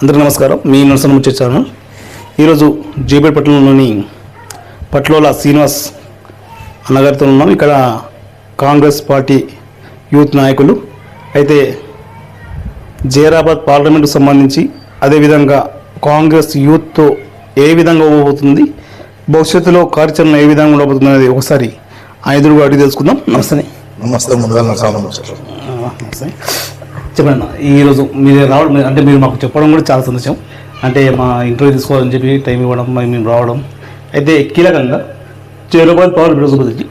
అందరికీ నమస్కారం. మీ నరసన ముచ్చాను ఈరోజు జేబేట్ పట్టణంలోని పట్లోల శ్రీనివాస్ అన్నగారితో ఉన్నాం. ఇక్కడ కాంగ్రెస్ పార్టీ యూత్ నాయకులు అయితే జైరాబాద్ పార్లమెంటుకు సంబంధించి అదేవిధంగా కాంగ్రెస్ యూత్తో ఏ విధంగా ఉండబోతుంది భవిష్యత్తులో కార్యాచరణ ఏ విధంగా ఉండబోతుంది అనేది ఒకసారి ఆ ఎదురుగా అడిగి తెలుసుకుందాం. నమస్తే. నమస్తే ముందుగా నమస్తే. చెప్పండి ఈరోజు మీరు రావడం అంటే మీరు మాకు చెప్పడం కూడా చాలా సంతోషం. అంటే మా ఇంటర్వ్యూ తీసుకోవాలని చెప్పి టైం ఇవ్వడం మేము రావడం. అయితే కీలకంగా చేరుబాద్ పవర్ బిరోజుబదికి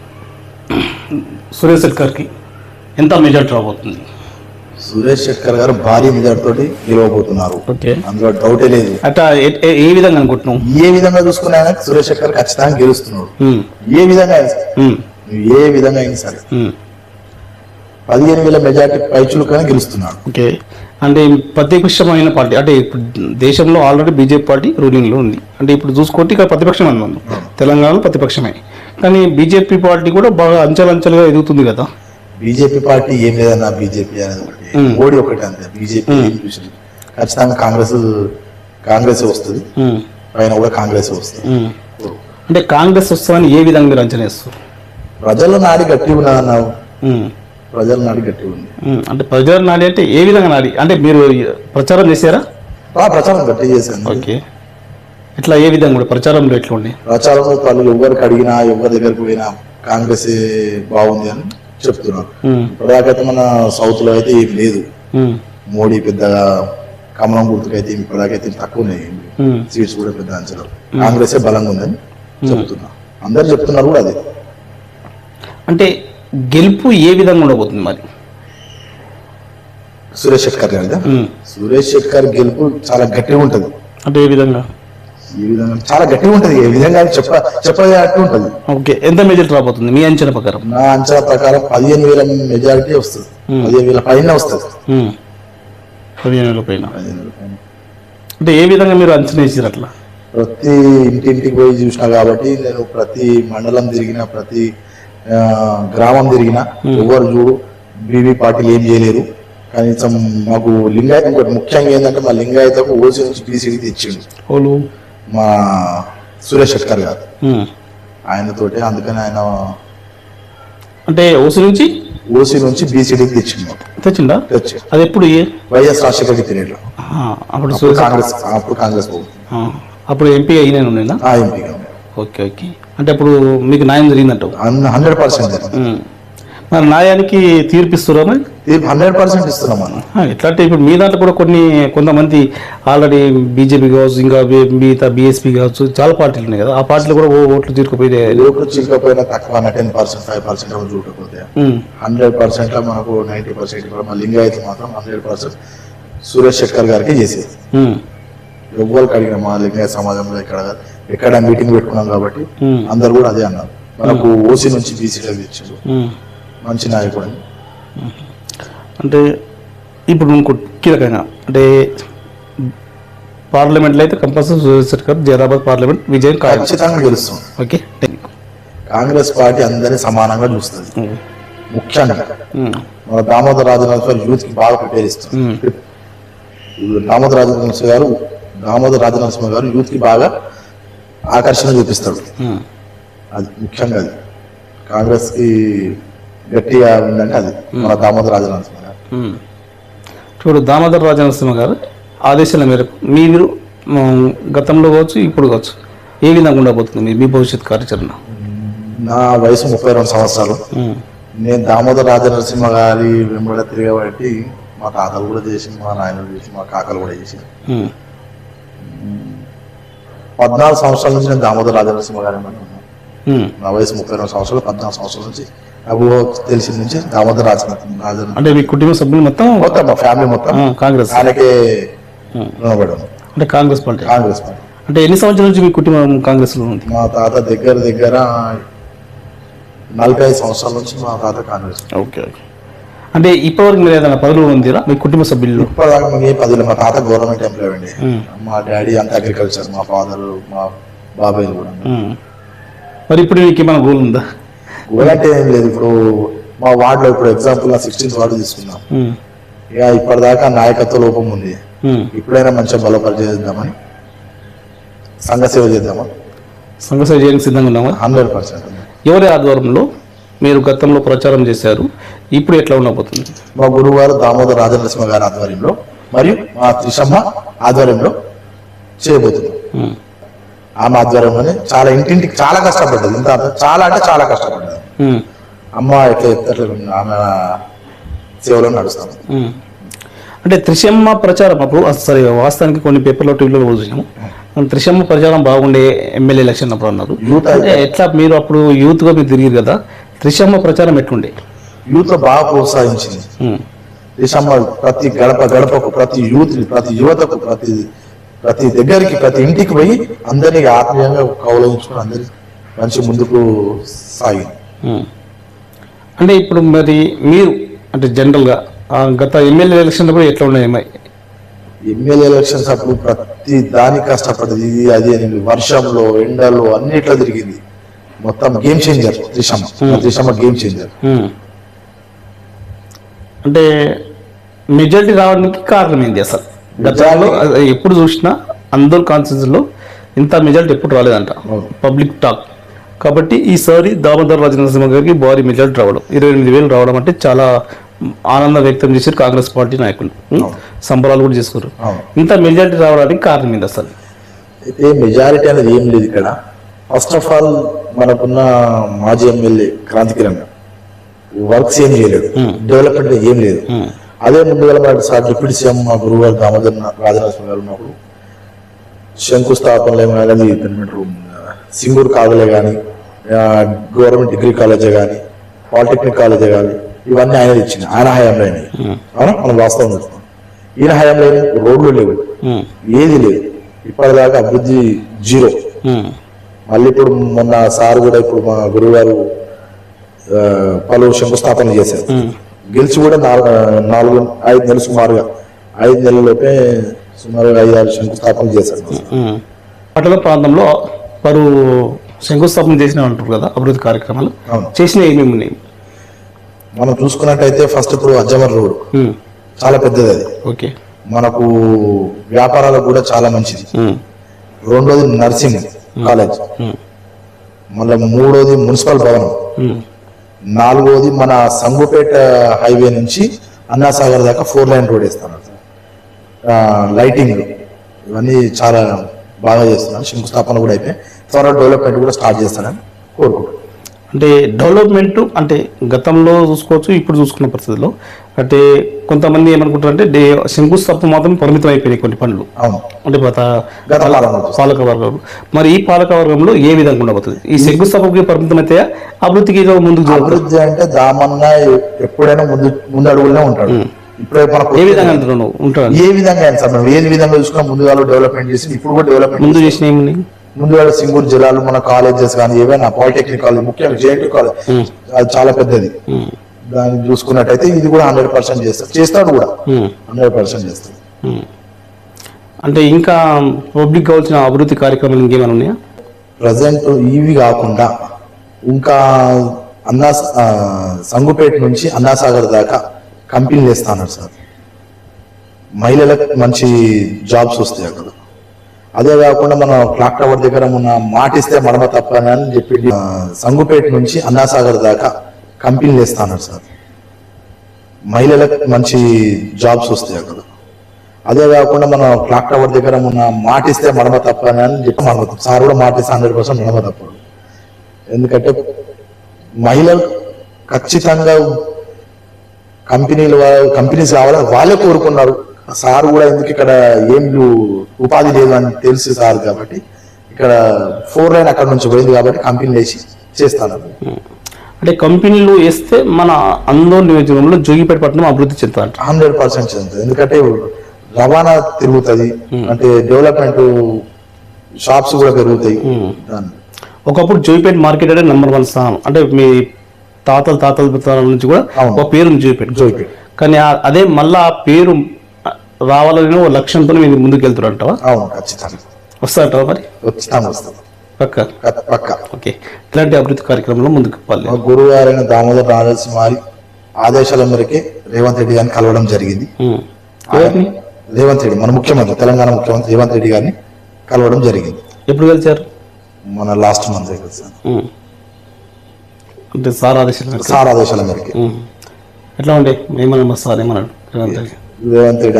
సురేష్ శెట్కర్కి ఎంత మెజార్టీ రాబోతుంది? సురేష్ శెట్కర్ గారు భారీ మెజార్టీ తోటి గెలవబోతున్నారు అందులో డౌటే లేదు. అట్లా ఏ- విధంగా అనుకుంటున్నాం ఏ విధంగా చూసుకున్నా సురేష్ శెట్కర్ ఖచ్చితంగా గెలుస్తున్నాడు. ఏ విధంగా ఏ విధంగా అయినా సరే. పదిహేను వేల మెజార్టీ పైచులుకనే గెలుస్తున్నాడు. ఓకే. అంటే ప్రతిపక్షమైన పార్టీ అంటే ఇప్పుడు దేశంలో ఆల్రెడీ బీజేపీ పార్టీ రూలింగ్లో ఉంది. అంటే ఇప్పుడు చూసుకుంటే ఇక్కడ ప్రతిపక్షం అన్నాం తెలంగాణలో ప్రతిపక్షమే. కానీ బీజేపీ పార్టీ కూడా బాగా అంచెలంచెలుగా ఎదుగుతుంది కదా. బీజేపీ పార్టీ ఏం లేదన్నా బీజేపీ అనేది ఒకటి. మోడీ ఒకటి అంతే. బీజేపీ ఖచ్చితంగా కాంగ్రెస్ కాంగ్రెస్ వస్తుంది. పైన కూడా కాంగ్రెస్ వస్తుంది. అంటే కాంగ్రెస్ వస్తుందని ఏ విధంగా మీరు అంచనా వేస్తారు? ప్రజల నాడి గట్టి ఉన్నదన్నావు ఉమ్, ప్రజల నాడి గట్టి ఉంది. అంటే ప్రజల నాడి అంటే ఏ విధంగా నాడి? అంటే మీరు ప్రచారం చేశారా? ప్రచారం గట్టి చేశాను. ఓకే. ఎట్లా ఏ విధంగా కూడా ప్రచారంలో ఎట్లా ఉండే? ప్రచారంలో వాళ్ళు ఎవరికి అడిగినా ఎవరి దగ్గరికి పోయినా కాంగ్రెస్ బాగుంది అని చెప్తున్నారు. ఇప్పటిదాకైతే మన సౌత్లో అయితే ఏం లేదు. మోడీ పెద్దగా కమలం గుర్తుకైతే ఇప్పటిదాకైతే తక్కువనే. సీట్స్ కూడా పెద్ద అంచనా. కాంగ్రెస్ బలంగా ఉందని చెప్తున్నా. అందరు చెప్తున్నారు కూడా అదే. అంటే గెలుపు ఏ విధంగా ఉండబోతుంది మరి? సురేష్ శెట్కర్. సురేష్ శెట్కర్ గెలుపు చాలా గట్టిగా ఉంటది. అంటే ఏ విధంగా? ఈ విధంగా? చాలా గట్టిగా ఉంటది. ఏ విధంగా చెప్ప చెప్పదట్టు ఉంటది. ఓకే. ఎంత మెజార్టీ రాబోతుంది మీ అంచనా ప్రకారం? నా అంచనా ప్రకారం పదిహేను వేల మెజారిటీ వస్తుంది. పదిహేను వేల పైన వస్తుంది. పదిహేను వేల పైన. అంటే ఏ విధంగా మీరు అంచనా వేసారు అట్లా? ప్రతి ఇంటింటికి పోయి చూసిన కాబట్టి నేను ప్రతి మండలం తిరిగిన ప్రతి గ్రామం తిరిగిన ఎవరు చూడు బీబీ పార్టీలు ఏం చేయలేరు. కనీసం మాకు లింగాయత ఇంకోటి ముఖ్యంగా ఏంటంటే మా లింగాయతకు ఓసీ నుంచి బీసీడీ తెచ్చిండు. ఓలు మా సురేష్ శెట్కర్ గారు. ఉమ్. ఆయనతోటి అందుకని ఆయన అంటే ఓసి నుంచి? ఓసీ నుంచి బీసీడీకి తెచ్చిండు. తెచ్చిందా తెచ్చి అది ఎప్పుడు వైఎస్ రాజశేఖర పీరియడ్లో అప్పుడు కాంగ్రెస్ అప్పుడు కాంగ్రెస్ అప్పుడు ఎంపీ అయినా ఎంపీగా. Okay okay. అంటే అప్పుడు మీకు న్యాయం జరిగిందంటావు? Hundred percent. మరి న్యాయానికి తీర్పిస్తురా మరి? హండ్రెడ్ పర్సెంట్ ఇస్తున్నాం మనం ఆ, ఎట్లా అంటే ఇప్పుడు మీ దాంట్లో కూడా కొన్ని కొంతమంది ఆల్రెడీ బీజేపీ కావచ్చు ఇంకా మిగతా బీఎస్పీ కావచ్చు చాలా పార్టీలు ఉన్నాయి కదా. ఆ పార్టీలు కూడా ఓట్లు తీరుకుపోయి లోపల చిల్లకపోయినా తక్కువ టెన్ పర్సెంట్ ఫైవ్ పర్సెంట్ చూడకపోతే. హండ్రెడ్ పర్సెంట్ మనకు నైన్టీ పర్సెంట్ మా లింగాయత్ మాత్రం హండ్రెడ్ పర్సెంట్ సురేష్ శెట్కర్ గారికి చేసేది. ఎవ్వరికి అడిగిన మా లింగాయత్ సమాజంలో ఇక్కడ ఎక్కడ మీటింగ్ పెట్టుకున్నాం కాబట్టి అందరు కూడా అదే అన్నారు. మనకు ఓసీ నుంచి బీసీ ఇచ్చారు మంచి నాయకుడు. అని అంటే ఇప్పుడు ఇంకో కీలకంగా అంటే పార్లమెంట్లో అయితే కంపల్సరీ సురేష్ శెట్కర్ జైరాబాద్ పార్లమెంట్ విజయం ఖచ్చితంగా గెలుస్తుంది ఓకే కాంగ్రెస్ పార్టీ అందరినీ సమానంగా చూస్తుంది. ముఖ్యంగా. మన దామోదర్ రాజనరసింహ యూత్కి బాగా ప్రిపేర్ ఇస్తుంది దామోదర్ రాజనరసింహ గారు దామోదర్ రాజనరసింహ గారు యూత్కి బాగా ఆకర్షణ చూపిస్తాడు. అది ముఖ్యంగా అది. కాంగ్రెస్కి గట్టిగా ఉందంటే అది. మన దామోదర్ రాజనరసింహ గారు. చూడు దామోదర్ రాజనరసింహ గారు ఆదేశాల మేరకు మీరు గతంలో కావచ్చు ఇప్పుడు కావచ్చు ఏ విధంగా ఉండబోతుంది మీ- మీ భవిష్యత్ కార్యాచరణ? నా వయసు ముప్పై రెండు సంవత్సరాలు. నేను దామోదర్ రాజనరసింహ గారి వెంబడ తిరగబట్టి మా తాతలు కూడా చేసి మా నాయనలు చేసి మా కాకలు కూడా చేసి. పద్నాలుగు సంవత్సరాల నుంచి నేను దామోదర్ రాజనరసింహ గారి. నా వయసు ముప్పై రెండు సంవత్సరాలు పద్నాలుగు సంవత్సరాల నుంచి నాకు తెలిసిన నుంచి దామోదర్ రాజనరసింహ రాజన అంటే మీ కుటుంబ సభ్యులు మొత్తం? మొత్తం మా ఫ్యామిలీ మొత్తం. కాంగ్రెస్. ఆయనకే అంటే కాంగ్రెస్ పార్టీ. కాంగ్రెస్ పార్టీ. అంటే ఎన్ని సంవత్సరాల నుంచి మీ కుటుంబం కాంగ్రెస్లో ఉంది? మా తాత దగ్గర దగ్గర నలభై ఐదు సంవత్సరాల నుంచి మా తాత కాంగ్రెస్. Okay okay. అంటే ఇప్పటివరకు మీరు ఏదైనా పదవులు ఉందిరా? మీ కుటుంబ సభ్యులు ఇప్పటిదాకా ఏ పదిలో మా తాత గవర్నమెంట్ ఎంప్లాయ్ అండి. మా డాడీ అంతా అగ్రికల్చర్ మా ఫాదర్ మా బాబాయ్ కూడా. మరి ఇప్పుడు మీకు ఏమైనా గోల్ ఉందా? గోల్ అంటే ఏం లేదు. ఇప్పుడు మా వార్డులో ఇప్పుడు ఎగ్జాంపుల్ నా సిక్స్టీన్త్ వార్డు తీసుకున్నాం. ఇక ఇప్పటిదాకా నాయకత్వ లోపం ఉంది. ఇప్పుడైనా మంచిగా బలపరిచేద్దామని సంఘ సేవ చేద్దామని సంఘ సేవ చేయడానికి సిద్ధంగా ఉన్నామా హండ్రెడ్ పర్సెంట్. ఎవరి ఆధ్వర్యంలో మీరు గతంలో ప్రచారం చేశారు. ఇప్పుడు ఎట్లా ఉండబోతుంది? మా గురువారు దామోదర్ రాజనరసింహ గారి ఆధ్వర్యంలో మరియు మా త్రిషమ్మ ఆధ్వర్యంలో చేయబోతున్నాం ఉమ్. ఆమె ఆధ్వర్యంలోనే చాలా ఇంటింటికి చాలా కష్టపడ్డది. ఇంత చాలా అంటే చాలా కష్టపడ్డది. అమ్మ ఎట్లా ఆమె సేవలో నడుస్తాం. అంటే త్రిశమ్మ ప్రచారం అప్పుడు సరే వాస్తవానికి కొన్ని పేపర్లో టీవీలో చూసినాము. త్రిశమ్మ ప్రచారం బాగుండే ఎమ్మెల్యే ఎలక్షన్ అప్పుడు అన్నారు. యూత్ అంటే ఎట్లా మీరు అప్పుడు యూత్గా మీరు తిరిగారు కదా? త్రిశమ్మ ప్రచారం ఎట్లుండే యూత్లో బాగా ప్రోత్సహించింది ఉమ్. త్రిషమ్మ ప్రతి గడప గడపకు ప్రతి యూత్ ప్రతి యువతకు ప్రతి ప్రతి దగ్గరికి ప్రతి ఇంటికి పోయి అందరినీ ఆత్మీయంగా కౌలవించుకుని అందరి మంచి ముందుకు సాగింది. అంటే ఇప్పుడు మరి మీరు అంటే జనరల్గా గత ఎమ్మెల్యే ఎలక్షన్ కూడా ఎట్లా ఉన్నాయి? ఎమ్మెల్యే ఎలక్షన్స్ అప్పుడు ప్రతి దానికి కష్టపడ్డది ఇది అది వర్షంలో ఎండలో అన్నిట్లో తిరిగింది మొత్తం గేమ్ చేంజర్ త్రిషమ్మ. త్రిషమ్మ గేమ్ చేంజర్ ఉమ్. అంటే మెజారిటీ రావడానికి కారణం ఏంది అసలు? గతంలో ఎప్పుడు చూసినా అందరు కాన్ఫరెన్స్లో ఇంత మెజారిటీ ఎప్పుడు రాలేదంట. పబ్లిక్ టాక్ కాబట్టి ఈసారి దామోదర్ రాజనరసింహ గారికి భారీ మెజారిటీ రావడం ఇరవై ఎనిమిది వేలు రావడం అంటే చాలా ఆనందం వ్యక్తం చేశారు కాంగ్రెస్ పార్టీ నాయకులు. ఉమ్. సంబరాలు కూడా చేసుకున్నారు. ఇంత మెజారిటీ రావడానికి కారణం ఏంది అసలు? అయితే మెజారిటీ అనేది ఏం లేదు ఇక్కడ. ఫస్ట్ ఆఫ్ ఆల్ మనకున్న మాజీ ఎమ్మెల్యే క్రాంతి కిరణ్ వర్క్స్ ఏం చేయలేడు డెవలప్మెంట్ ఏం లేదు. ఉమ్. అదే ముందుగా మన సార్ డిప్యూటీ సీఎం మా గురువు గారు దామోదర్ రాజనరసింహ గారు ఉన్నప్పుడు శంకుస్థాపనలు ఏమైనా సింగూరు కాలేజే కానీ గవర్నమెంట్ డిగ్రీ కాలేజే కానీ పాలిటెక్నిక్ కాలేజే కానీ ఇవన్నీ ఆయన ఇచ్చింది ఆయన హయాంలో అయినాయి అవునా? మనం వాస్తవం చూస్తాం ఈయన హయాంలో రోడ్లు లేవు. ఏది లేదు. ఇప్పటిదాకా అభివృద్ధి జీరో. మళ్ళీ ఇప్పుడు మొన్న సార్ కూడా ఇప్పుడు మా గురువు గారు పలు శంకుస్థాపన చేశారు. గెలిచి కూడా నాలుగు నాలుగు ఐదు నెలలు సుమారుగా ఐదు నెలలలోపే సుమారుగా ఐదు ఆరు శంకుస్థాపన చేశారు. పట్టణ ప్రాంతంలో వారు శంకుస్థాపన చేసిన అంటారు కదా అభివృద్ధి కార్యక్రమాలు. చేసిన ఏమేమి ఉన్నాయి? మనం చూసుకున్నట్టయితే ఫస్ట్ ఇప్పుడు అజ్జమర్ రోడ్. చాలా పెద్దది అది. ఓకే. మనకు వ్యాపారాలకు కూడా చాలా మంచిది. రెండోది నర్సింగ్. కాలేజ్. మళ్ళీ మూడోది మున్సిపల్ భవనం. నాలుగోది మన సంగుపేట హైవే నుంచి అన్నాసాగర్ దాకా ఫోర్ లైన్ రోడ్ వేస్తున్నారు. ఆ, లైటింగ్ ఇవన్నీ చాలా బాగా చేస్తున్నారు. శంకుస్థాపన కూడా అయిపోయి త్వరగా డెవలప్మెంట్ కూడా స్టార్ట్ చేస్తారని కోరుకుంటున్నాను అంటే డెవలప్మెంట్ అంటే గతంలో చూసుకోవచ్చు ఇప్పుడు చూసుకున్న పరిస్థితుల్లో. అంటే కొంతమంది ఏమనుకుంటారు అంటే డే శంకుస్థాపన మాత్రం పరిమితం అయిపోయినాయి కొన్ని పనులు. అంటే. పాలక వర్గం. మరి ఈ పాలక వర్గంలో ఏ విధంగా ఉండబోతుంది? ఈ శంకుస్థాపనకి పరిమితం అయితే అభివృద్ధికి ముందుకు జరుగుతుంది అభివృద్ధి అంటే దామన్న ఎప్పుడైనా ముందు ముందు అడుగులనే ఉంటాడు. ఇప్పుడే ఏ విధంగా ఉంటాడు. ఏ విధంగా ఏ విధంగా చూసుకున్నా ముందుగా డెవలప్మెంట్ చేసి ఇప్పుడు కూడా డెవలప్మెంట్ ముందు చేసిన ముందుగా సింగూరు జిల్లాలో మన కాలేజెస్ కానీ ఏవైనా పాలిటెక్నిక్ కాలేజ్ ముఖ్యంగా జేఎన్టీ కాలేజ్ అది చాలా పెద్దది. ఉమ్. దాన్ని చూసుకున్నట్టయితే ఇది కూడా హండ్రెడ్ పర్సెంట్ చేస్తారు. చేస్తాడు కూడా. ఉమ్. హండ్రెడ్ పర్సెంట్ చేస్తాడు. అంటే ఇంకా పబ్లిక్ కావాల్సిన అభివృద్ధి కార్యక్రమాలు ఇంకేమైనా ఉన్నాయా? ప్రజెంట్ ఇవి కాకుండా ఇంకా అన్నా సంగుపేట నుంచి అన్నాసాగర్ దాకా కంపెనీలు వేస్తా అన్నాడు సార్. మహిళలకు మంచి జాబ్స్ వస్తాయి అక్కడ. అదే కాకుండా మనం క్లాక్ టవర్ దగ్గర ఉన్న మాటిస్తే మడమ తప్పని అని చెప్పి సంగుపేట నుంచి అన్నాసాగర్ దాకా కంపెనీలు వేస్తాను సార్. మహిళలకు మంచి జాబ్స్ వస్తాయి అక్కడ. అదే కాకుండా మనం క్లాక్ టవర్ దగ్గర ఉన్న మాటిస్తే మడమ తప్పని అని చెప్పి మడమ తప్పు సార్ కూడా మాటిస్తే హండ్రెడ్ పర్సెంట్ మడమ తప్పడు. ఎందుకంటే మహిళలు ఖచ్చితంగా కంపెనీలు కంపెనీస్ కావాలని వాళ్ళే కోరుకున్నారు. సార్ కూడా ఎందుకు ఇక్కడ ఏం ఉపాధి లేదు అని తెలిసి సార్ కాబట్టి ఇక్కడ ఫోర్ లైన్ అక్కడ నుంచి పోయింది కాబట్టి కంపెనీ వేసి చేస్తాను. అంటే కంపెనీలు వేస్తే మన అందరూ నియోజకవర్గంలో జోగిపేట పట్టణం అభివృద్ధి చెందుతారంట హండ్రెడ్ పర్సెంట్ చెందుతుంది. ఎందుకంటే రవాణా తిరుగుతుంది అంటే డెవలప్మెంట్ షాప్స్ కూడా పెరుగుతాయి. ఒకప్పుడు జోగిపేట మార్కెట్ అంటే నెంబర్ వన్ స్థానం. అంటే మీ తాతల తాతల నుంచి కూడా. ఒక పేరు ఉంది జోగిపేట. జోగిపేట. కానీ అదే మళ్ళా ఆ పేరు రావాలని ఒక లక్ష్యంతో మీరు ముందుకు వెళ్తారంటావా అవును ఖచ్చితంగా. వస్తారంటావా మరి? ఖచ్చితంగా వస్తాం. పక్క? పక్క- పక్క. ఓకే. ఇలాంటి అభివృద్ధి కార్యక్రమంలో ముందుకు పోవాలి. మా గురువు గారైన దామోదర్ రాజసింహారి ఆదేశాల మేరకే రేవంత్ రెడ్డి గారిని కలవడం జరిగింది. రేవంత్ రెడ్డి మన ముఖ్యమంత్రి తెలంగాణ ముఖ్యమంత్రి రేవంత్ రెడ్డి గారిని కలవడం జరిగింది. ఎప్పుడు కలిసారు మన లాస్ట్ మంత్. అంటే సార్ ఆదేశాలు మేరకు. సార్ ఆదేశాల మేరకు. ఎట్లా ఉండే? ఏమన్నా మా సార్ ఏమన్నాడు రేవంత్ రెడ్డి?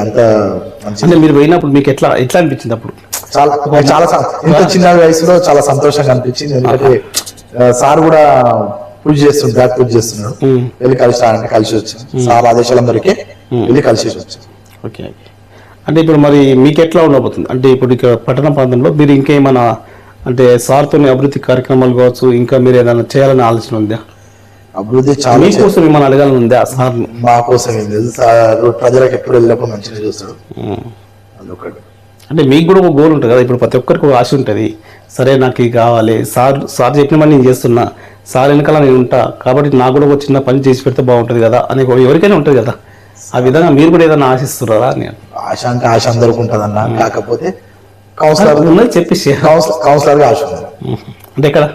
అంతా అంటే మీరు పోయినప్పుడు మీకు ఎట్లా ఎట్లా అనిపించింది అప్పుడు? చాలా చాలా ఇంత చిన్న వయసులో చాలా సంతోషంగా అనిపించింది. ఎందుకంటే సార్ కూడా పూజ చేస్తున్నాడు బ్యాక్ పూజ చేస్తున్నాడు. వెళ్ళి కలిసి అంటే కలిసి వచ్చాం. సార్ ఆదేశాల మేరకే వెళ్ళి కలిసి వచ్చాం. Okay okay. అంటే ఇప్పుడు మరి మీకు ఎట్లా ఉండబోతుంది? అంటే ఇప్పుడు ఇక్కడ పట్టణ ప్రాంతంలో మీరు ఇంకేమైనా అంటే సార్తోని అభివృద్ధి కార్యక్రమాలు కావచ్చు ఇంకా మీరు ఏదైనా చేయాలని ఆలోచన ఉందా? అభివృద్ధి చాలా మీకోసం ఏమైనా అడగాలని ఉందా? ఆ సార్ని మా కోసం ఏం లేదు. సార్ ప్రజలకు ఎప్పుడు వెళ్ళినప్పుడు మంచిగా చూస్తాడు. ఉమ్. అదొకటి. అంటే మీకు కూడా ఒక గోల్ ఉంటుంది కదా? ఇప్పుడు ప్రతి ఒక్కరికి ఒక ఆశ ఉంటుంది. సరే నాకు ఇది కావాలి. సార్ సార్ చెప్పిన పని నేను చేస్తున్నా. సార్ వెనకాల నేను ఉంటా. కాబట్టి నాకు కూడా ఒక చిన్న పని చేసి పెడితే బాగుంటుంది కదా? అని ఎవరికైనా ఉంటుంది కదా? ఆ విధంగా మీరు కూడా ఏదైనా ఆశిస్తున్నారా అని. ఆశ అంటే ఆశ అందరికి ఉంటుంది అన్న కాకపోతే కౌన్సిలర్ ఉన్నది చెప్పేసి. కౌన్సిలర్ కౌన్సిలర్గా ఆశ ఉంది. అంటే ఇక్కడ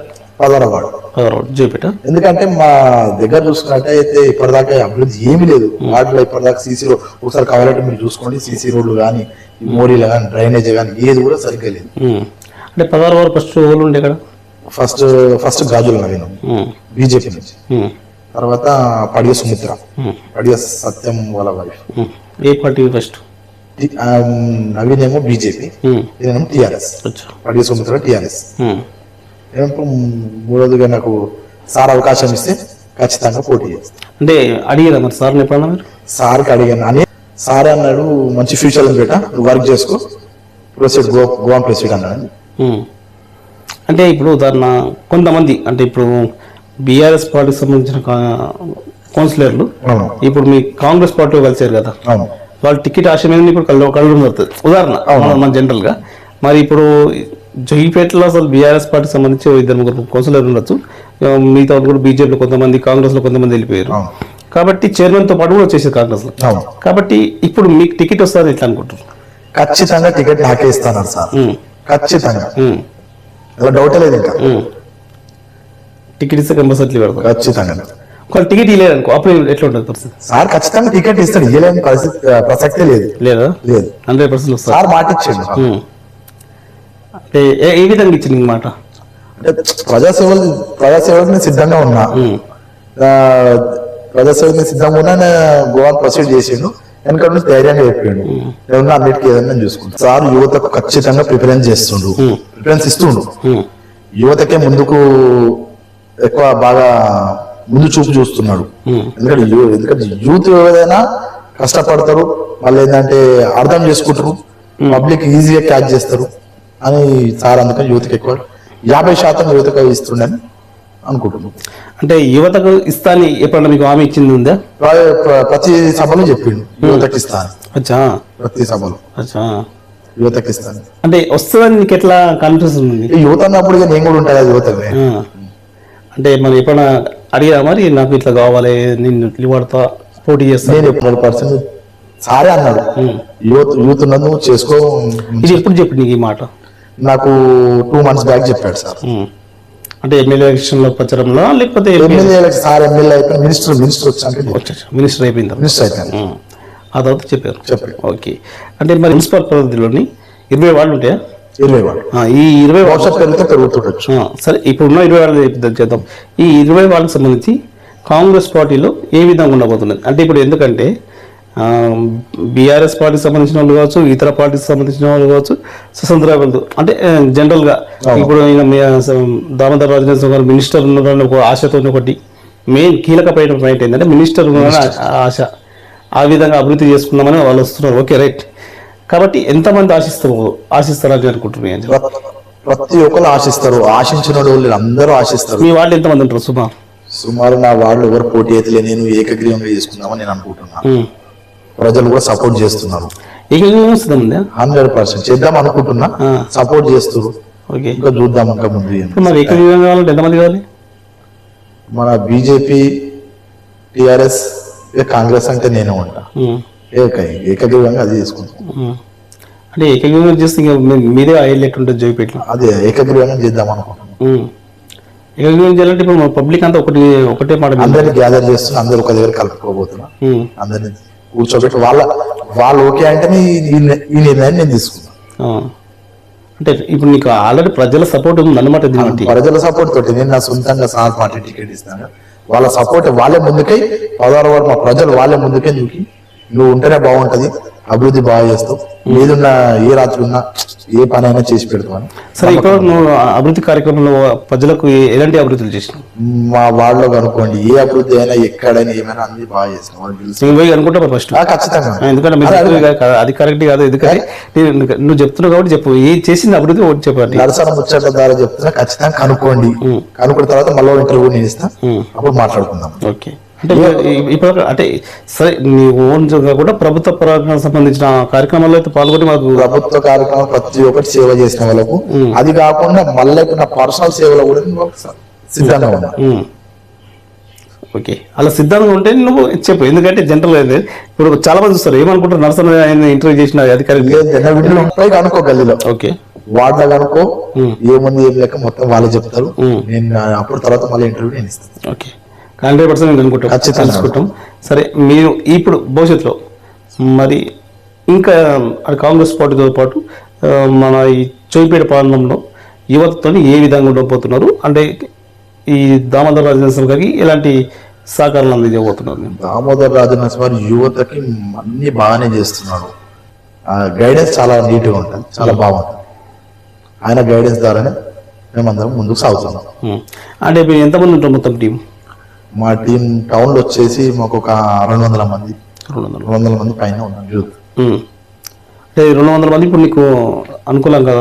పదవరవాడు. చూపెట్ట. ఎందుకంటే మా దగ్గర చూసుకున్నట్టయితే ఇప్పటిదాకా అభివృద్ధి ఏమీ లేదు. వాటిలో ఇప్పటిదాకా సీసీ రోడ్ ఒకసారి కావాలంటే మీరు చూసుకోండి సీసీ రోడ్లు కానీ మోరీలు కానీ డ్రైనేజ్ కానీ ఏది కూడా సరిగ్గా లేదు. అంటే పదహారు వారు ఫస్ట్ ఓళ్ళు ఉండే ఇక్కడ? First first Gajula Naveen. BJP నుంచి. తర్వాత పడియ సుమిత్ర. పడియ సత్యం వాళ్ళ వైఫ్. ఏ పార్టీ ఫస్ట్? నవీన్ ఏమో BJP TRS. Padiya Sumitra TRS. మూడోదిగా నాకు సార్ అవకాశం ఇస్తే ఖచ్చితంగా పోటీ చేస్తాను అంటే అడిగారా మరి సార్ని ఎప్పుడన్నా మీరు? సార్కి అడిగాను. అని సార్ అన్నాడు మంచి ఫ్యూచర్ ఉంది బేట నువ్వు వర్క్ చేసుకో. ప్రొసీడ్ గో గోవా ప్రొసీడ్ అన్నాడు. అంటే ఇప్పుడు ఉదాహరణ కొంతమంది అంటే ఇప్పుడు బీఆర్ఎస్ పార్టీకి సంబంధించిన కౌన్సిలర్లు ఇప్పుడు మీ కాంగ్రెస్ పార్టీలో కలిసారు కదా. వాళ్ళ టికెట్ ఆశ మీద ఇప్పుడు కళ్ళు కళ్ళు ఉదాహరణ మన జనరల్గా మరి ఇప్పుడు జగిపేటలో అసలు బీఆర్ఎస్ పార్టీకి సంబంధించి ఇద్దరు ముగ్గురు కౌన్సిలర్ ఉండొచ్చు. మిగతా కూడా బీజేపీలో కొంతమంది కాంగ్రెస్లో కొంతమంది వెళ్ళిపోయారు. కాబట్టి చైర్మన్తో పాటు కూడా వచ్చేసారు కాంగ్రెస్లో. కాబట్టి ఇప్పుడు మీకు టికెట్ వస్తుందని ఎట్లా అనుకుంటారు ఖచ్చితంగా టికెట్ నాకే ఇస్తాను సార్. ఖచ్చితంగా. అలా డౌటే లేదు ఇంకా. టికెట్ ఇస్తే కంపల్సరీ పెడతారు. ఖచ్చితంగా. ఒకవేళ టికెట్ ఇవ్వలేదు అనుకో అప్పుడు ఎట్లా ఉంటుంది పరిస్థితి? సార్ ఖచ్చితంగా టికెట్ ఇస్తాడు. ఇవ్వలేని పరిస్థితి ప్రసక్తే లేదు. లేదా? లేదు. హండ్రెడ్ పర్సెంట్ సార్ మాట ఇచ్చాడు. అంటే ఏ- విధంగా ఇచ్చింది ఇంక మాట? అంటే ప్రజాసేవలు ప్రజాసేవలకు నేను సిద్ధంగా ఉన్నా. ప్రజాసేవకు నేను సిద్ధంగా ఉన్నా నేను గోవా ప్రొసీడ్ చేసిండు. వెనక నుంచి ధైర్యంగా చెప్పాడు. ఏమన్నా అన్నిటికీ ఏదైనా చూసుకుంటా. సార్ యువతకు ఖచ్చితంగా ప్రిఫరెన్స్ చేస్తుండు. ప్రిఫరెన్స్ ఇస్తుండు. యువతకే ముందుకు ఎక్కువ బాగా ముందు చూపు చూస్తున్నాడు. ఎందుకంటే ఎందుకంటే యూత్ ఏదైనా కష్టపడతారు మళ్ళీ ఏంటంటే అర్థం చేసుకుంటారు పబ్లిక్ ఈజీగా క్యాచ్ చేస్తారు. అని సార్ అందుకని యువతకి ఎక్కువ యాభై శాతం యువతకు ఇస్తుండని అనుకుంటున్నాను అంటే యువతకు ఇస్తాని ఎప్పుడన్నా మీకు హామీ ఇచ్చింది ఉందా? ప్ర- ప్ర- ప్రతి సభలో చెప్పిండు యువతకి ఇస్తాను. అచ్చా. ప్రతి సభలో. అచ్చా. యువతకి ఇస్తాను. అంటే వస్తుందని నీకు ఎట్లా కాన్ఫిడెన్స్ ఉంది యువత అన్నప్పుడు నేను కూడా ఉంటాను ఆ. అంటే మరి ఎప్పుడన్నా అడిగా మరి నాకు ఇట్లా కావాలి నేను నిలబడతా పోటీ చేస్తా. నేను ఎప్పుడు పర్సెంట్ సారే అన్నాడు. యూత్ యూత్ నువ్వు చేసుకో. ఇది ఎప్పుడు చెప్పి నీకు ఈ మాట? నాకు టూ మంత్స్ బ్యాక్ చెప్పాడు సార్. ఉమ్. అంటే ఎమ్మెల్యే ఎలక్షన్లో ప్రచారంలో లేకపోతే ఎమ్మెల్యే సార్ ఎమ్మెల్యే అయిపోయి మినిస్టర్ మినిస్టర్ వచ్చాక మినిస్టర్ తర్వాత. మినిస్టర్ అయిపోయాను. ఉమ్. ఆ తర్వాత చెప్పారు. చెప్పాడు. ఓకే అంటే మరి మున్సిపల్ పరిధిలోని ఇరవై వాళ్ళు ఉంటాయా? ఇరవై వాళ్ళు ఈ ఇరవై వాళ్ళు భవిష్యత్ పెరిగితే పెరుగుతుండొచ్చు. సరే ఇప్పుడున్న ఇరవై వాళ్ళు చేద్దాం. ఈ ఇరవై వాళ్ళకి సంబంధించి కాంగ్రెస్ పార్టీలో ఏ విధంగా ఉండబోతున్నది? అంటే ఇప్పుడు ఎందుకంటే బీఆర్ఎస్ పార్టీకి సంబంధించిన వాళ్ళు కావచ్చు ఇతర పార్టీకి సంబంధించిన వాళ్ళు కావచ్చు స్వతంత్ర వాళ్ళు అంటే జనరల్గా ఇప్పుడు ఈయన దామోదర్ రాజేంద్ర గారు మినిస్టర్ ఉన్నారని ఒక ఆశతో ఒకటి మెయిన్ కీలకమైన పాయింట్ ఏంటంటే మినిస్టర్ ఆశ. ఆ విధంగా అభివృద్ధి చేసుకుందామని వాళ్ళు వస్తున్నారు. ఓకే రైట్ కాబట్టి ఎంతమంది ఆశిస్తారు? ఆశిస్తారని అనుకుంటున్నాను ప్ర- ప్రతి ఒక్కరు ఆశిస్తారు. ఆశించిన వాళ్ళు అందరూ ఆశిస్తారు. మీ వాళ్ళు ఎంతమంది ఉంటారు సుమారు సుమారు నా వాళ్ళు ఎవరు పోటీ అయితే నేను ఏకగ్రీవంగా చేసుకుందామని నేను అనుకుంటున్నా ఉమ్. ప్రజలు కూడా సపోర్ట్ చేస్తున్నారు. ఏకగ్రీవం హండ్రెడ్ పర్సెంట్. చేద్దాం అనుకుంటున్నా. సపోర్ట్ చేస్తారు ఓకే. ఇంకా చూద్దాం ఇంకా ముందు మరి ఏకగ్రీవం ఎంతమంది కావాలి? మన బీజేపీ టిఆర్ఎస్ కాంగ్రెస్ అంటే నేనే ఉంటా. ఏక ఏకగ్రీవంగా అది చేసుకుంటాం. అంటే ఏకగ్రీవం చేస్తే ఇంకా మీ- మీదే హైలైట్ ఉంటుంది జోయిపేటలో అదే ఏకగ్రీవంగా చేద్దాం అనుకుంటున్నాం. ఉమ్. ఇక్కడ ఏం చేయాలంటే ఇప్పుడు పబ్లిక్ అంతా ఒకటి ఒకటే మాట అందరిని గ్యాదర్ చేస్తున్నా అందరూ ఒక దగ్గర కలుపుకోబోతున్నా. అందరిని కూర్చోబెట్టి వాళ్ళ వాళ్ళు ఓకే అంటేనే ఈ నిర్ణయాన్ని నేను తీసుకున్నాను. అంటే ఇప్పుడు నీకు ఆల్రెడీ ప్రజల సపోర్ట్ ఉంది అన్నమాట దీనికి ప్రజల సపోర్ట్ తోటి నేను నా సొంతంగా సార్ పార్టీ టికెట్ ఇస్తాను. వాళ్ళ సపోర్ట్ వాళ్ళే ముందుకై పదహారు వారు మా ప్రజలు వాళ్ళే ముందుకే దూకి నువ్వు ఉంటేనే బాగుంటది. అభివృద్ధి బాగా చేస్తావు ఏదున్నా ఏ రాత్రి ఉన్నా ఏ పని అయినా చేసి పెడతామని. సరే ఇప్పుడు నువ్వు అభివృద్ధి కార్యక్రమంలో ప్రజలకు ఎలాంటి అభివృద్ధులు చేసినావు? మా వాళ్ళలో కనుక్కోండి ఏ అభివృద్ధి అయినా ఎక్కడైనా ఏమైనా అన్ని బాగా చేస్తాం. వాళ్ళు పోయి అనుకుంటా ఫస్ట్ ఖచ్చితంగా. ఎందుకంటే మీరు అదే, కరెక్ట్ కాదు ఎందుకంటే నువ్వు చెప్తున్నావు కాబట్టి చెప్పు. ఏ చేసింది అభివృద్ధి ఒకటి చెప్పండి నరసన ముచ్చట్ల ద్వారా చెప్తున్నా ఖచ్చితంగా కనుక్కోండి. కనుక్కున్న తర్వాత మళ్ళీ ఇంటర్వ్యూ నేను ఇస్తా. ఉమ్. అప్పుడు మాట్లాడుకుందాం. ఓకే. అంటే ఇప్పుడు అంటే సరే నీ ఓన్ కూడా ప్రభుత్వ పరంగా సంబంధించిన కార్యక్రమాల్లో అయితే పాల్గొని మాకు ప్రభుత్వ కార్యక్రమం ప్రతి ఒక్కటి సేవ చేసిన వాళ్ళకు. అది కాకుండా మళ్ళీ నా పర్సనల్ సేవలో కూడా సిద్ధంగా ఉన్నా. ఓకే. అలా సిద్ధంగా ఉంటే నువ్వు చెప్పు. ఎందుకంటే జనరల్ అయితే ఇప్పుడు చాలా మంది చూస్తారు ఏమనుకుంటారు? నర్సన్ ఆయన ఇంటర్వ్యూ చేసిన అధికారి కనుక్కో గల్లీలో. ఓకే. వాటిలో కనుక్కో. ఏముంది ఏం లేక మొత్తం వాళ్ళే చెప్తారు. నేను అప్పుడు తర్వాత మళ్ళీ ఇంటర్వ్యూ నేను ఇస్తాను. ఓకే. హండ్రెడ్ పర్సెంట్ అనుకుంటాం. ఖచ్చితంగా. తెలుసుకుంటాం. సరే మీరు ఇప్పుడు భవిష్యత్తులో మరి ఇంకా కాంగ్రెస్ పార్టీతో పాటు మన ఈ చోయిపేట ప్రాంతంలో యువతతో ఏ విధంగా ఉండబోతున్నారు? అంటే ఈ దామోదర రాజేశ్వర గారికి ఎలాంటి సహకారాలు అందజేయబోతున్నారు? దామోదర్ రాజు నరసింహారావు యువతకి అన్ని బాగానే చేస్తున్నాడు. ఆ గైడెన్స్ చాలా నీట్గా ఉంటుంది. చాలా బాగుంటుంది. ఆయన గైడెన్స్ ద్వారానే మేమందరం ముందుకు సాగుతున్నాం. అంటే మీరు ఎంతమంది ఉంటారు మొత్తం టీం? మా టీం టౌన్లో వచ్చేసి మాకు ఒక రెండు వందల మంది. రెండు వందలు. రెండు వందల మంది పైన ఉన్నాం యూత్. అంటే రెండు వందల మంది ఇప్పుడు నీకు అనుకూలంగా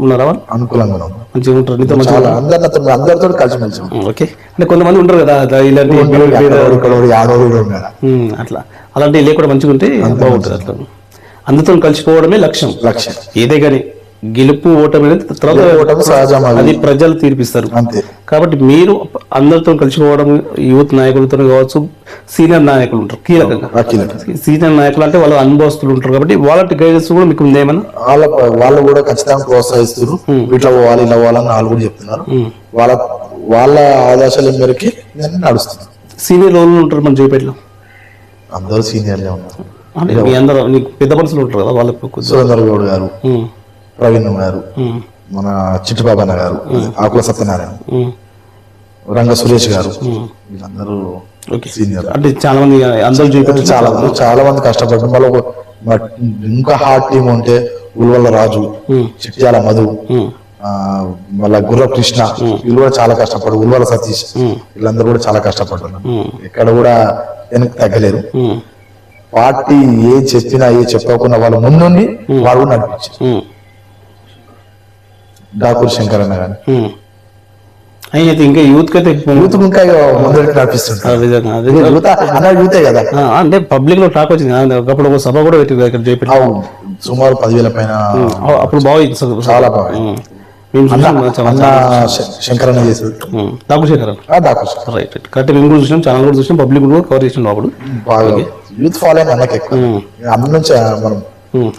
ఉన్నారా అనుకూలంగా ఉన్నాం. మంచిగా ఉంటారు. నీతో చాలా అందరితో అందరితో కలిసిమెలిసి ఉన్నాం. Um, okay. అంటే కొంతమంది ఉంటారు కదా అట్లా ఇలాంటి అట్లా. అలాంటి లేకుండా మంచిగా ఉంటే బాగుంటుంది అట్లా. అందరితో కలిసిపోవడమే లక్ష్యం. లక్ష్యం. ఏదే కానీ గెలుపు ఓటమి అనేది తర్వాత అది. ప్రజలు తీర్పిస్తారు. అంతే. కాబట్టి మీరు అందరితో కలిసిపోవడం యూత్ నాయకులతో కావచ్చు సీనియర్ నాయకులు ఉంటారు కీలకంగా. సీనియర్ నాయకులు అంటే వాళ్ళు అనుభవస్తులు ఉంటారు కాబట్టి వాళ్ళ గైడెన్స్ కూడా మీకు ఉంది ఏమన్నా? వాళ్ళ వాళ్ళు కూడా ఖచ్చితంగా ప్రోత్సహిస్తారు ఇట్లా పోవాలి ఇలా పోవాలని వాళ్ళు కూడా చెప్తున్నారు. వాళ్ళ వాళ్ళ ఆదేశాల మేరకి నేను నడుస్తున్నాను. సీనియర్ వాళ్ళు ఉంటారు మన జోపేటలో. అందరూ సీనియర్లే ఉన్నారు. మీ అందరూ పెద్ద మనుషులు ఉంటారు కదా వాళ్ళకి సురేందర్ గౌడ్ గారు. ప్రవీణ్ గారు ఉం, మన చిట్టుబాబన్న గారు ఆకుల సత్యనారాయణ. రంగ సురేష్ గారు వీళ్ళందరూ సీనియర్ అంటే చాలా మంది అందరూ చాలా మంది చాలా మంది మ- ఇంకా హార్డ్ టీం ఉంటే ఉల్వల్ల రాజు చిట్యాల మధు ఆ, మళ్ళా గుర్ర కృష్ణ వీళ్ళు కూడా చాలా కష్టపడు ఉల్వల సతీష్ వీళ్ళందరూ కూడా చాలా కష్టపడుతున్నారు ఎక్కడ కూడా వెనక్కి తగ్గలేరు. పార్టీ ఏ చెప్పినా ఏ చెప్పకుండా వాళ్ళ ముందుండి కూడా నడిపించారు. డాకూర్ శంకర్ అన్న కానీ ఆయన అయితే ఇంకా యూత్కి అయితే యూత్ ఇంకా ముందరికి యూత్ కదా? అంటే పబ్లిక్లో టాక్ వచ్చింది. ఒకప్పుడు ఒక సభ కూడా పెట్టింది ఇక్కడ. సుమారు పదివేల పైన అప్పుడు బాగా ఇది సభ. చాలా బాగా శంకర్. Right right correct. మేము కూడా చూసినాం ఛానల్ కూడా చూసినాం పబ్లిక్ కూడా కవర్ చేసినాం అప్పుడు. బాగా యూత్ ఫాలోయింగ్ అన్నకి ఎక్కువ. ఉం. అందు నుంచి మనం.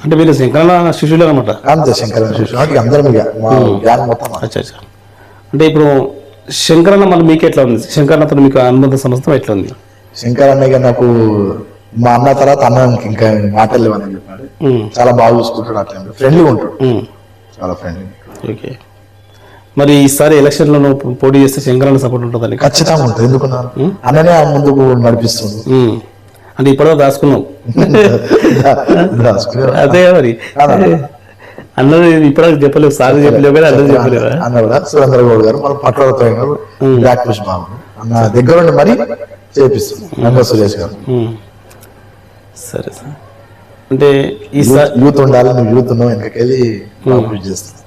అంటే వీళ్ళు శంకరణ శిష్యులు అనమాట అంతే శంకర్ అన్న చూసిన అందరం ఇక మా గ్యాంగ్ మొత్తం అచ్చా అచ్చా. అంటే ఇప్పుడు శంకరన్న మళ్ళీ మీకు ఎట్లా ఉంది? శంకరన్నతో మీకు అనుబంధ సంస్థ ఎట్లా ఉంది? శంకర్ అన్నయ్య నాకు మా అన్న తర్వాత అన్న ఇంకా మాటలు లేవని చెప్పాడు. చాలా బాగా చూసుకుంటాడు అట్లా. ఫ్రెండ్లీగా ఉంటాడు. చాలా ఫ్రెండ్లీ ఓకే. మరి ఈసారి ఎలక్షన్లో పోటీ చేస్తే శంకరన్న సపోర్ట్ ఉంటుందని ఖచ్చితంగా ఉంటుంది. ఎందుకున్నారు అన్ననే ముందుకు నడిపిస్తుంది. అంటే ఇప్పటివరకు దాచుకున్నావు రాసుకునే- అదే మరి. అన్నది ఇప్పటివరకు చెప్పలేవు సార్ చెప్పలేవు కానీ అన్నది చెప్పలేవు అన్న కూడా సురేంద్ర గౌడ్ గారు మన పట్ల బ్లాక్ పుష్ బాబు. అన్న దగ్గర ఉండి మరి చేపిస్తుంది రంగ సురేష్ గారు. సరే సార్. అంటే ఈసారి యూత్ ఉండాలి నువ్వు యూత్ ఉన్నావు వెనకకెళ్ళి బాగా చేస్తుంది.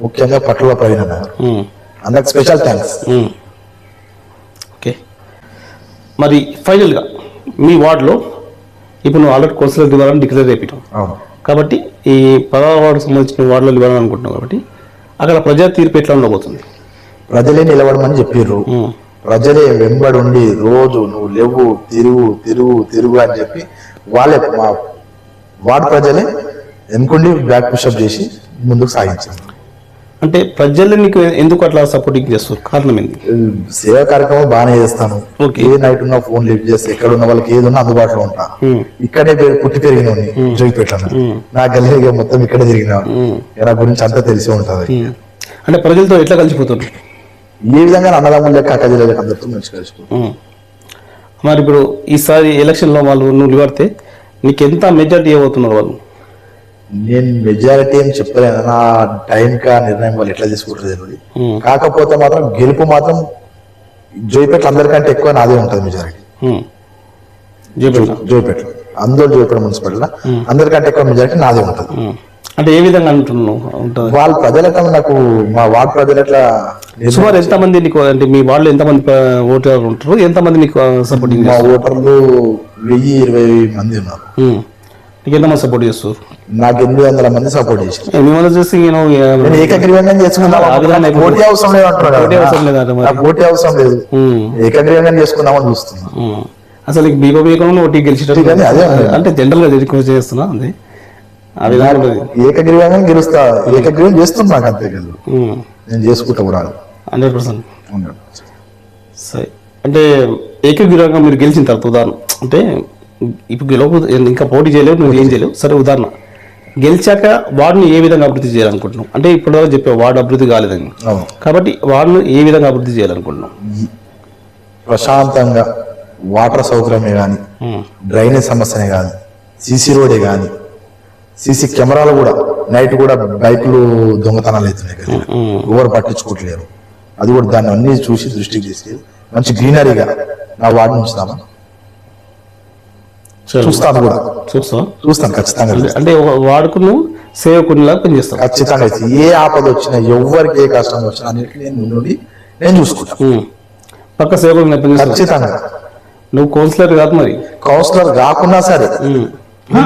ముఖ్యంగా పట్ల ప్రవీణ్. అందరికి స్పెషల్ థ్యాంక్స్. ఓకే. మరి ఫైనల్గా మీ వార్డులో ఇప్పుడు నువ్వు ఆల్రెడీ కౌన్సిలర్ ఇవ్వాలని డిక్లేర్ అవును. కాబట్టి ఈ పదవ వార్డు సంబంధించిన వార్డులో ఇవ్వాలని అనుకుంటున్నావు కాబట్టి అక్కడ ప్రజా తీర్పు ఎట్లా ఉండబోతుంది? ప్రజలే నిలబడమని చెప్పిర్రు. ఉం. ప్రజలే వెంబడి ఉండి రోజు నువ్వు లేవు తిరుగు తిరుగు తిరుగు అని చెప్పి వాళ్ళే మా వార్డు ప్రజలే ఎన్నుకుండి బ్యాక్ పుషప్ చేసి ముందుకు సాగించారు. అంటే ప్రజలు నీకు ఎందుకు అట్లా సపోర్టింగ్ చేస్తారు కారణం ఏంది? సేవా కార్యక్రమం బాగానే చేస్తాను. ఏ నైట్ ఉన్నా ఫోన్ లిఫ్ట్ చేస్తే ఎక్కడ ఉన్న వాళ్ళకి ఏది ఉన్నా అందుబాటులో ఉంటా. ఇక్కడే పుట్టి పెరిగిన జోగిపెట్టాను నా గల్లీ మొత్తం ఇక్కడే తిరిగిన నా గురించి అంతా తెలిసి ఉంటది. అంటే ప్రజలతో ఎట్లా కలిసిపోతున్నారు ఏ విధంగా అన్నదమ్ములు లెక్క అక్క జిల్లా లెక్క అందరితో మంచి కలిసిపో ఉమ్. మరి ఇప్పుడు ఈసారి ఎలక్షన్లో వాళ్ళు నువ్వు నిలబడితే నీకు ఎంత మెజార్టీ ఇవ్వబోతున్నారు వాళ్ళు? నేను మెజారిటీ ఏం చెప్పలేను. నా టైం కా నిర్ణయం వాళ్ళు ఎట్లా తీసుకుంటారు తెలియదు. ఉమ్. కాకపోతే మాత్రం గెలుపు మాత్రం జోయిపేట అందరికంటే ఎక్కువ నాదే ఉంటుంది మెజారిటీ ఉమ్. జయపేట. అందరూ జోయిపేట. మున్సిపాలిటీలో అందరికంటే ఎక్కువ మెజారిటీ నాదే ఉంటుంది. అంటే ఏ విధంగా అంటున్నావు? వాళ్ళ ప్రజలట నాకు మా వార్డు ప్రజలు ఎట్లా నిర్ణయం- సుమారు ఎంతమంది నీకు అంటే మీ వాళ్ళు ఎంతమంది ఓటర్లు ఉంటారు? ఎంతమంది నీకు సపోర్టింగ్ మా ఓటర్లు వెయ్యి ఇరవై మంది ఉన్నారు. నీకు ఎంతమంది సపోర్ట్ చేస్తారు? నాకు ఎనిమిది వందల మంది సపోర్ట్ చేశారు ఏ, మిమ్మల్ని చూసి నేను ఏకగ్రీవంగా చేసుకుందాం పోటీ అవసరం లేదు అంటున్నాడు పోటీ అవసరం లేదు. ఏకగ్రీవంగా చేసుకుందామని చూస్తున్నా. అసలు బీపా బీకంలో ఒకటి గెలిచేటట్టు అదే. అంటే జనరల్గా రిక్వెస్ట్ చేస్తున్నా అంతే ఉంటుంది ఏకగ్రీవంగా గెలుస్తా ఏకగ్రీవం చేస్తున్నా నాకు అంతే కదా. నేను చేసుకుంటా కూడా హండ్రెడ్ పర్సెంట్. సరే. అంటే ఏకగ్రీవంగా మీరు గెలిచిన తర్వాత ఉదాహరణ అంటే ఇప్పుడు గెలవ ఇంకా పోటీ చేయలేవు నువ్వు ఏం చేయలేవు. సరే ఉదాహరణ. గెలిచాక వార్డుని ఏ విధంగా అభివృద్ధి చేయాలనుకుంటున్నావు? అంటే ఇప్పుడు చెప్పే వార్డు అభివృద్ధి కాలేదని కాబట్టి వార్డును ఏ విధంగా అభివృద్ధి చేయాలనుకుంటున్నావు? ప్రశాంతంగా వాటర్ సౌకర్యమే కానీ. డ్రైనేజ్ సమస్యనే కానీ సీసీ రోడే కానీ సీసీ కెమెరాలు కూడా నైట్ కూడా బైకులు దొంగతనాలు అవుతున్నాయి కదా. ఎవరు పట్టించుకోవట్లేరు. అది కూడా దాన్ని అన్ని చూసి దృష్టికి తీసుకెళ్ళి మంచి గ్రీనరీగా నా వార్డు ఉంచుతామా? సరే. చూస్తాను కూడా. చూస్తావా? చూస్తాను ఖచ్చితంగా. అంటే నువ్వు సేవకునిలాగా పనిచేస్తావు. ఖచ్చితంగా ఏ ఆపద వచ్చినా ఎవరికి ఏ కష్టం వచ్చినా అన్నిటికీ నేను ముందుండి నేను చూసుకుంటాను. పక్క సేవకునిలా పనిచేస్తావు? ఖచ్చితంగా. నువ్వు కౌన్సిలర్ కాదు మరి. కౌన్సిలర్ కాకున్నా సరే.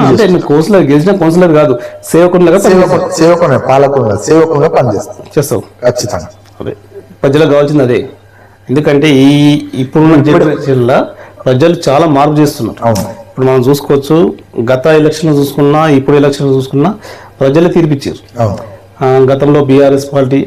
అంటే నువ్వు కౌన్సిలర్ గెలిచిన కౌన్సిలర్ కాదు. సేవకునిలాగా పని సేవకు సేవకునే పాలకునిగా సేవకునిగా పనిచేస్తాను. చేస్తావు. ఖచ్చితంగా. అదే. ప్రజలకు కావాల్సింది అదే. ఎందుకంటే ఈ ఇప్పుడున్న జనరేషన్లో ప్రజలు చాలా మార్పు చేస్తున్నారు. అవును. ఇప్పుడు మనం చూసుకోవచ్చు గత ఎలక్షన్ చూసుకున్నా ఇప్పుడు ఎలక్షన్ చూసుకున్నా ప్రజలే తీర్పిచ్చారు. గతంలో BRS party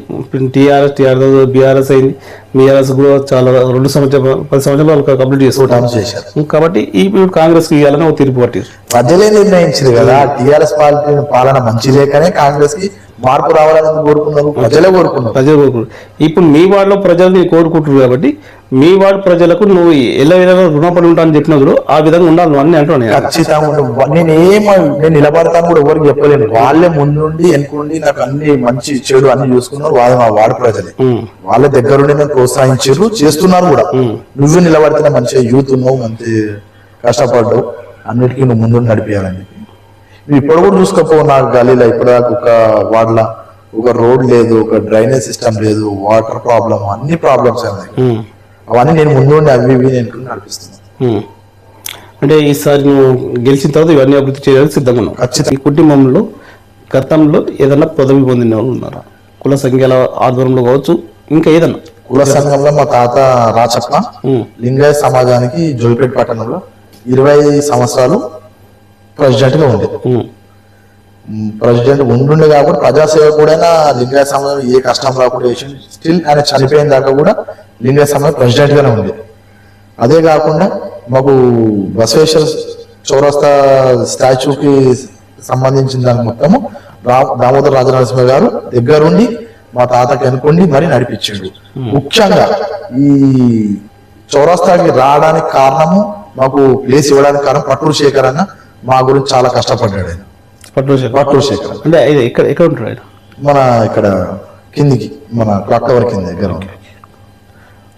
TRS TRS BRS అయింది. బీఆర్ఎస్ కూడా చాలా రెండు సంవత్సరాలు పది సంవత్సరాలు కంప్లీట్ చేశారు. కాబట్టి ఈ కాంగ్రెస్కి ఇవ్వాలని ఒక తీర్పు పట్టారు. ప్రజలే నిర్ణయించారు కదా టిఆర్ఎస్ పార్టీ పాలన మంచి లేకనే కాంగ్రెస్కి మార్పు రావాలని కోరుకున్నారు. ప్రజలే కోరుకున్నారు. ప్రజలు కోరుకుంటారు ఇప్పుడు మీ వార్డులో ప్రజల్ని కోరుకుంటారు కాబట్టి మీ వార్డు ప్రజలకు నువ్వు ఎలా ఎలా రుణపడి ఉంటా అని చెప్పినప్పుడు ఆ విధంగా ఉండాలి అన్ని అంటున్నాను నేను. ఖచ్చితంగా. నేను ఏం నేను నిలబడతాను కూడా ఎవరికి చెప్పలేను. వాళ్ళే ముందుండి వెనుకుండి నాకు అన్ని మంచి చెడు అన్ని చూసుకున్నారు. వాళ్ళు మా వార్డు ప్రజలే. వాళ్ళ దగ్గరుండి నన్ను ప్రోత్సహించారు చేస్తున్నారు కూడా. నువ్వు నిలబడితే మంచిగా యూత్ ఉన్నావు మంచి కష్టపడ్డావు. అన్నిటికీ నువ్వు ముందు నడిపేయాలని చెప్పి నువ్వు ఇప్పుడు కూడా చూసుకోపో నా గలీలో ఇప్పటిదాకా ఒక వార్డులా ఒక రోడ్ లేదు ఒక డ్రైనేజ్ సిస్టమ్ లేదు వాటర్ ప్రాబ్లం అన్ని ప్రాబ్లమ్స్ ఉన్నాయి. అవన్నీ నేను ముందు అవి ఇవి నేను నడిపిస్తున్నాను. అంటే ఈసారి నువ్వు గెలిచిన తర్వాత ఇవన్నీ అభివృద్ధి చేయడానికి సిద్ధంగా ఉన్నావు. ఖచ్చితంగా. ఈ కుటుంబంలో గతంలో ఏదైనా పదవి పొందిన వాళ్ళు ఉన్నారా? కుల సంఖ్యల ఆధ్వర్యంలో కావచ్చు ఇంకా ఏదన్నా? కుల సంఘంలో మా తాత రాచప్ప ఉమ్. లింగాయత సమాజానికి జోయిపేట పట్టణంలో ఇరవై సంవత్సరాలు ప్రెసిడెంట్గా ఉండేది. ప్రెసిడెంట్ ఉండుండే కాబట్టి ప్రజాసేవ కూడా లింగాయత సమాజం ఏ కష్టం రాకుండా చేసిండు స్టిల్ ఆయన చనిపోయిన దాకా కూడా లింగాయత సమాజం ప్రెసిడెంట్ గానే ఉంది అదే కాకుండా మాకు బసవేశ్వర చౌరస్తా స్టాచ్యూకి సంబంధించిన దాని మొత్తము రా- దామోదర రాజనరసింహ గారు దగ్గరుండి మా తాతకి అనుకోండి మరి నడిపించాడు. ముఖ్యంగా ఈ చౌరస్తాకి రావడానికి కారణము మాకు ప్లేస్ ఇవ్వడానికి కారణం పట్టూరు శేఖర్ అన్న. మా గురించి చాలా కష్టపడ్డాడు ఆయన. శేఖర్. పట్టూరు శేఖర్. అంటే ఇది ఎక్కడ ఉంటాడు ఆయన? మన ఇక్కడ కిందికి మన క్లాక్ టవర్ కింద దగ్గర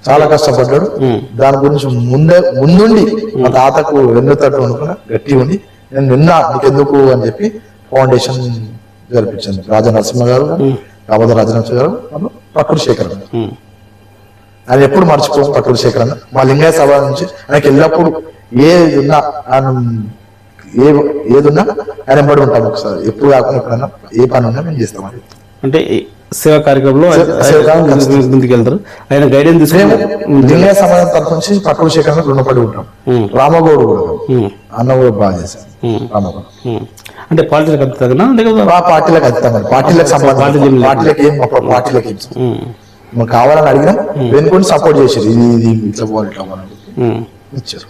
చాలా కష్టపడ్డాడు. ఉమ్. దాని గురించి ముందే ముందుండి మా తాతకు వెన్ను తట్టు అనుకున్నా గట్టి ఉండి నేను నిన్న నీకెందుకు? అని చెప్పి ఫౌండేషన్ జరిపించింది రాజా నరసింహ గారు రాబోద రాజనరసింహ గారు వాళ్ళు పట్టూరు శేఖర్. ఆయన ఎప్పుడు మర్చిపోం పట్టూరు శేఖర్ అన్న మా లింగయ్య సభ నుంచి ఆయనకి ఎల్లప్పుడు ఏది ఉన్నా ఆయన ఏ ఏది ఉన్నా ఆయన ఎంబడి ఉంటాం ఒకసారి. ఎప్పుడు కాకుండా ఎప్పుడన్నా ఏ పని ఉన్నా మేము చేస్తామని అంటే సేవా కార్యక్రమంలో ఆయన వెళ్తారు ఆయన గైడెన్స్ తీసుకుని జిల్లా సమాజం తరఫు నుంచి పట్టుల శేఖర్ రుణపడి ఉంటాం. రామగౌడ్ కూడా. అన్న కూడా బాగా చేశారు. అంటే అంత తగిన లేకపోతే ఆ పార్టీలకు అతీతం పార్టీలకు సంబంధించి పార్టీలకు ఏం పార్టీలకు ఏం. మాకు కావాలని అడిగినా వెనుకొని సపోర్ట్ చేశారు. ఇది ఇది ఇట్లా పోవాలి ఇట్లా. ఇచ్చారు.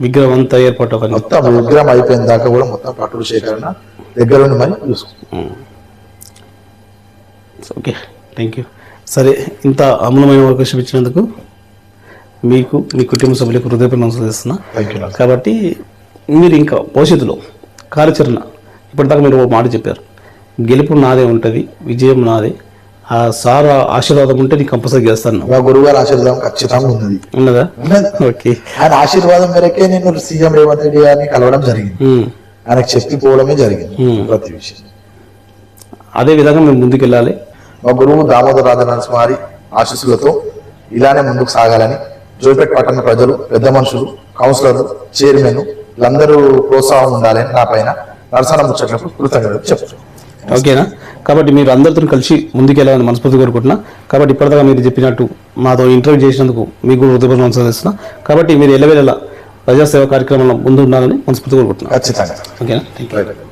విగ్రహం అంతా ఏర్పాటు మొత్తం విగ్రహం అయిపోయిన దాకా కూడా మొత్తం పట్టుడు శేఖరణ దగ్గర ఉండి మరి చూసుకుంటాం ఓకే థ్యాంక్ యూ సరే ఇంత అమూలమైన అవకాశం ఇచ్చినందుకు మీకు మీ కుటుంబ సభ్యులకు హృదయపూర్వక నమస్కారం చేస్తున్నా. కాబట్టి మీరు ఇంకా భవిష్యత్తులో కార్యాచరణ ఇప్పటిదాకా మీరు ఒక మాట చెప్పారు. గెలుపు నాదే ఉంటుంది విజయం నాదే. ఆ సార్ ఆశీర్వాదం ఉంటే నీకు కంపల్సరీ చేస్తాను మా గురువు గారి ఆశీర్వాదం ఖచ్చితంగా ఉన్నది. ఉన్నదా. ఓకే. ఆయన ఆశీర్వాదం మేరకే నేను సీఎం రేవంత్ రెడ్డి గారిని కలవడం జరిగింది. ఆయనకు చెప్పిపోవడమే జరిగింది. ప్రతి విషయం. అదే విధంగా మేము ముందుకు వెళ్ళాలి మా గురువు దామోదర రాజనరసింహారి ఆశీస్సులతో ఇలానే ముందుకు సాగాలని జోపేట్ పట్టణ ప్రజలు పెద్ద మనుషులు కౌన్సిలర్లు చైర్మన్ వీళ్ళందరూ ప్రోత్సాహం ఉండాలని నా పైన నరసన ముచ్చట్లకు కృతజ్ఞతలు చెప్తాను ఓకేనా? కాబట్టి మీరు అందరితో కలిసి ముందుకెళ్ళాలని మనస్ఫూర్తి కోరుకుంటున్నా. కాబట్టి ఇప్పటిదాకా మీరు చెప్పినట్టు మాతో ఇంటర్వ్యూ చేసినందుకు మీకు కూడా నమస్కారం చేస్తున్నా. కాబట్టి మీరు ఎల్లవేళలా ప్రజాసేవ కార్యక్రమంలో ముందు ఉండాలని మనస్ఫూర్తి కోరుకుంటున్నా. ఖచ్చితంగా. ఓకేనా? Thank you right